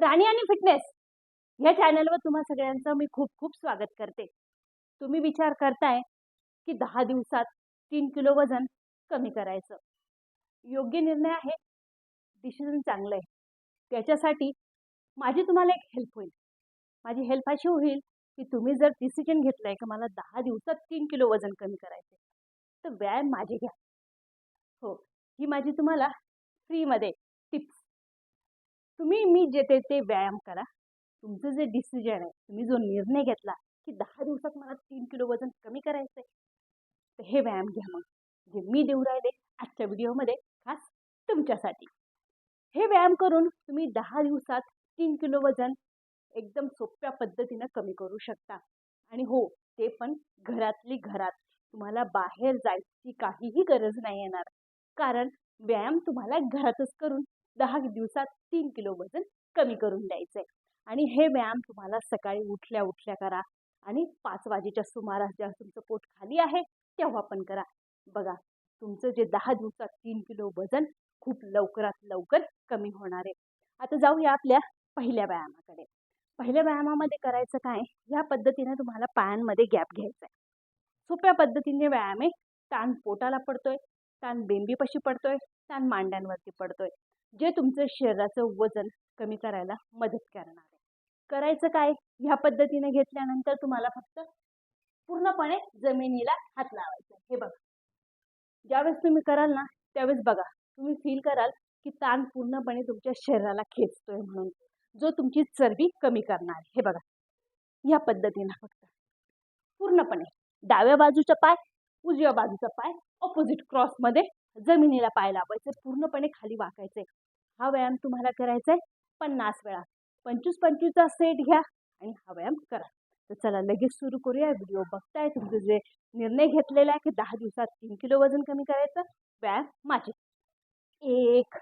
राणी आणि फिटनेस या चॅनलवर तुम्हा सगळ्यांचं मी खूप खूप स्वागत करते. तुम्ही विचार करताय की दहा दिवसात तीन किलो वजन कमी करायचं. योग्य निर्णय आहे. डिसिजन चांगलं आहे. त्याच्यासाठी माझी तुम्हाला एक हेल्प होईल. माझी हेल्प अशी होईल की तुम्ही जर डिसिजन घेतलं आहे की मला दहा दिवसात तीन किलो वजन कमी करायचं तर व्यायाम माझे घ्या. हो ही माझी तुम्हाला फ्रीमध्ये तुम्ही मी जे ते ते व्यायाम करा. तुमचं जे डिसिजन आहे तुम्ही जो निर्णय घेतला की दहा दिवसात मला तीन किलो वजन कमी करायचं आहे तर हे व्यायाम घ्या मग. जे मी देऊ राहिले आजच्या व्हिडिओमध्ये खास तुमच्यासाठी. हे व्यायाम करून तुम्ही दहा दिवसात तीन किलो वजन एकदम सोप्या पद्धतीनं कमी करू शकता. आणि हो ते पण घरातली घरात. तुम्हाला बाहेर जायची काहीही गरज नाही येणार. कारण व्यायाम तुम्हाला घरातच करून दहा दिवसात तीन किलो वजन कमी करून द्यायचं आहे आणि हे व्यायाम तुम्हाला सकाळी उठल्या उठल्या करा आणि पाच वाजेच्या सुमारास जेव्हा तुमचं पोट खाली आहे तेव्हा पण करा. बघा तुमचं जे दहा दिवसात तीन किलो वजन खूप लवकरात लवकर कमी होणार आहे. आता जाऊया आपल्या पहिल्या व्यायामाकडे. पहिल्या व्यायामामध्ये करायचं काय? ह्या पद्धतीने तुम्हाला पायांमध्ये गॅप घ्यायचा आहे सोप्या पद्धतीने व्यायाम आहे. ताण पोटाला पडतोय ताण बेंबीपाशी पडतोय ताण मांड्यांवरती पडतोय. जे तुमचं शरीराचं वजन कमी करायला मदत करणार आहे. करायचं काय? ह्या पद्धतीने घेतल्यानंतर तुम्हाला फक्त पूर्णपणे जमिनीला हात लावायचा हे बघा. ज्यावेळेस तुम्ही कराल ना त्यावेळेस बघा. तुम्ही फील कराल की ताण पूर्णपणे तुमच्या शरीराला खेचतोय म्हणून. जो तुमची चरबी कमी करणार आहे. हे बघा. ह्या पद्धतीनं फक्त. पूर्णपणे. डाव्या बाजूचा पाय उजव्या बाजूचा पाय ऑपोजिट क्रॉसमध्ये जमिनीला पाय लावायचं पूर्णपणे खाली वाकायचंय हा व्यायाम तुम्हाला करायचा आहे पन्नास वेळा. पंचवीस पंचवीसचा सेट घ्या आणि हा व्यायाम करा. तर चला लगेच सुरू करूया. व्हिडिओ बघताय तुमचं जे निर्णय घेतलेला आहे की दहा दिवसात तीन किलो वजन कमी करायचं व्यायाम माझे. एक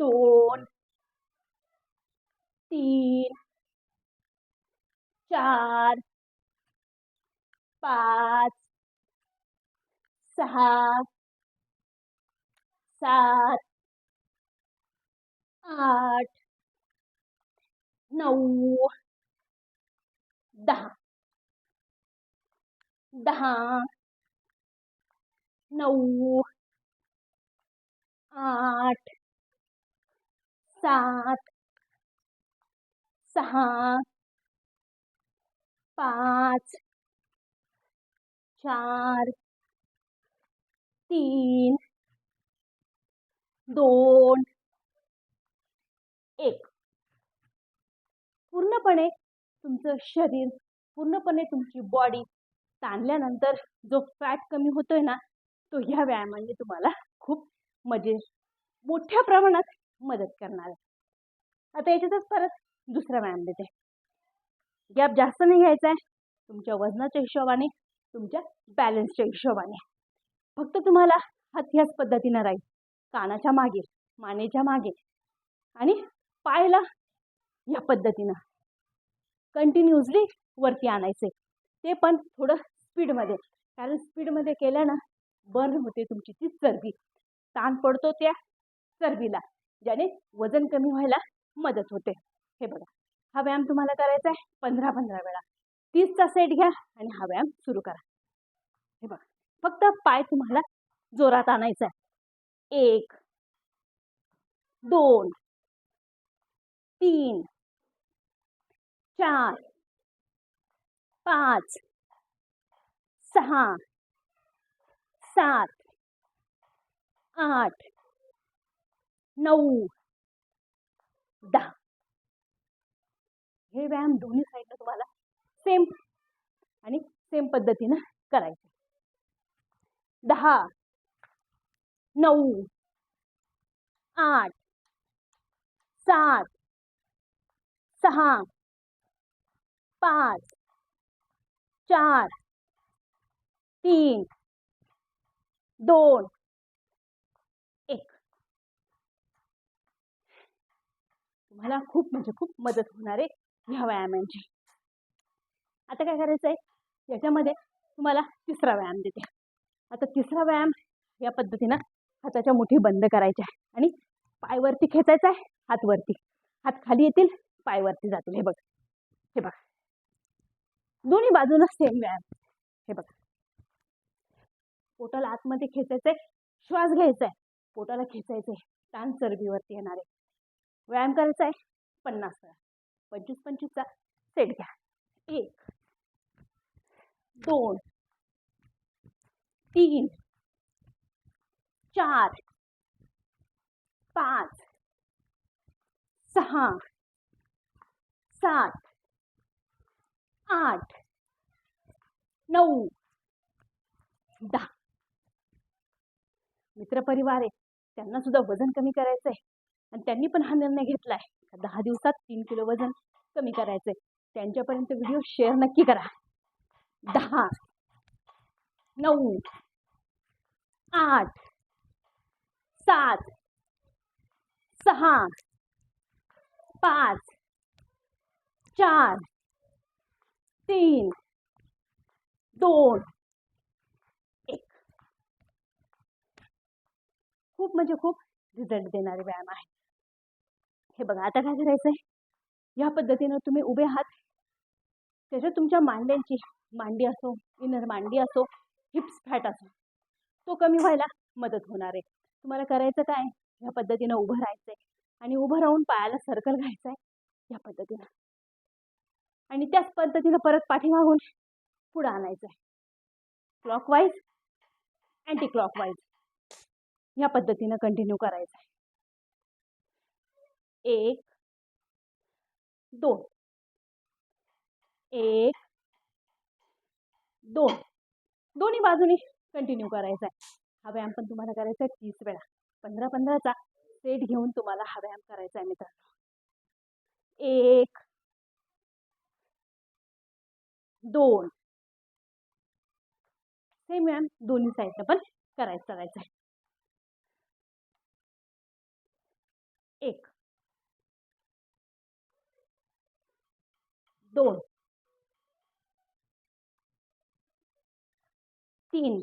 दोन तीन चार पाच सहा सात आठ नऊ दहा दहा नऊ आठ सात सहा पाच चार तीन दोन एक. पूर्णपणे तुमचं शरीर पूर्णपणे तुमची बॉडी ताणल्यानंतर जो फॅट कमी होतोय ना तो ह्या व्यायामाने तुम्हाला खूप मजे मोठ्या प्रमाणात मदत करणार आहे. आता याच्यातच परत दुसरा व्यायाम देते. गॅप जास्त नाही घ्यायचा आहे. तुमच्या वजनाच्या हिशोबाने तुमच्या बॅलन्सच्या हिशोबाने. फक्त तुम्हाला हात ह्याच पद्धतीनं राहील. कानाच्या मागे मानेच्या मागे आणि पायला या पद्धतीनं. कंटिन्युअसली वरती आणायचे ते पण थोडं स्पीडमध्ये. कारण स्पीडमध्ये केल्यानं बर्न होते तुमची ती चरबी. ताण पडतो त्या चरबीला ज्याने वजन कमी व्हायला मदत होते. हे बघा हा व्यायाम तुम्हाला करायचा आहे पंधरा पंधरा वेळा. तीसचा सेट घ्या आणि हा व्यायाम सुरू करा. हे बघा. फक्त पाय तुम्हाला जोरात आणायचा आहे. एक दोन तीन चार पाच सहा सात आठ नऊ दहा. हे व्यायाम दोन्ही साईडला तुम्हाला सेम आणि सेम पद्धतीनं करायचे. दहा नऊ आठ सात सहा पाच चार तीन दोन एक. तुम्हाला खूप म्हणजे खूप मदत होणार आहे ह्या व्यायामांची. आता काय करायचं आहे याच्यामध्ये तुम्हाला तिसरा व्यायाम देते. आता तिसरा व्यायाम या पद्धतीनं हाताच्या मुठी बंद करायच्या आहे आणि पाय वरती खेचायचा आहे हातवरती. हात खाली येतील पायवरती जातील. हे बघ. हे बघ. दोन्ही बाजूनं सेम व्यायाम. हे बघ. पोटाला आतमध्ये खेचायचंय श्वास घ्यायचा आहे पोटाला खेचायचंय. ताण चरबीवरती येणार. आहे व्यायाम करायचा आहे पन्नास वेळा. पंचवीस पंचवीसचा सेट घ्या. एक दोन तीन चार पाच सहा सात आठ नऊ दहा. मित्रपरिवार आहे त्यांना सुद्धा वजन कमी करायचं आहे आणि त्यांनी पण हा निर्णय घेतला आहे दहा दिवसात तीन किलो वजन कमी करायचं आहे त्यांच्यापर्यंत व्हिडिओ शेअर नक्की करा. दहा नऊ आठ सात सहा पाच चार तीन दोन एक. खूप म्हणजे खूप रिझल्ट देणारे व्यायाम आहे. हे बघा आता काय करायचंय? या पद्धतीनं तुम्ही उभे आहात. त्याच्यात तुमच्या मांड्यांची मांडी असो इनर मांडी असो हिप्स फॅट असो. तो कमी व्हायला मदत होणार आहे. तुम्हाला करायचं काय? ह्या पद्धतीनं उभं राहायचं आहे आणि उभं राहून पायाला सर्कल घ्यायचं आहे या पद्धतीनं. आणि त्याच पद्धतीनं परत पाठीमागून पुढं आणायचं आहे क्लॉकवाईज अँटी क्लॉकवाईज या पद्धतीनं कंटिन्यू करायचं आहे एक दोन. एक दोन. दोन्ही बाजूनी कंटिन्यू करायचा आहे. हा व्यायाम पण तुम्हाला करायचा आहे तीस वेळा. पंधरा पंधराचा सेट घेऊन तुम्हाला हा व्यायाम करायचा आहे मित्रांनो. एक दोन. सेम व्यायाम दोन्ही साईडनं पण करायचं करायचं आहे. एक. दोन. तीन.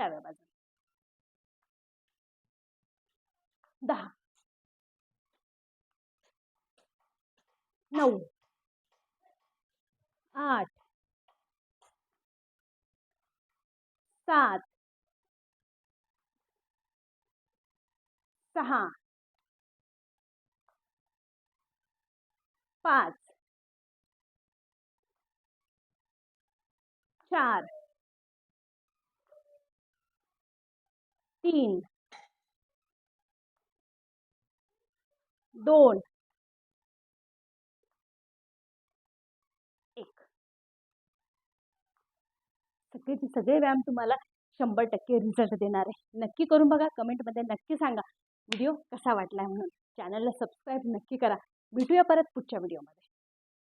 डाव्या बाजूला. दहा. नऊ. आठ. सात. सहा. पाच. चार. तीन. दोन. एक. सगळेचे सगळे व्यायाम तुम्हाला शंभर टक्के रिझल्ट देणार आहे. नक्की करून बघा कमेंटमध्ये नक्की सांगा. व्हिडिओ कसा वाटला म्हणून. चॅनलला सबस्क्राईब नक्की करा. भेटूया परत पुढच्या व्हिडिओमध्ये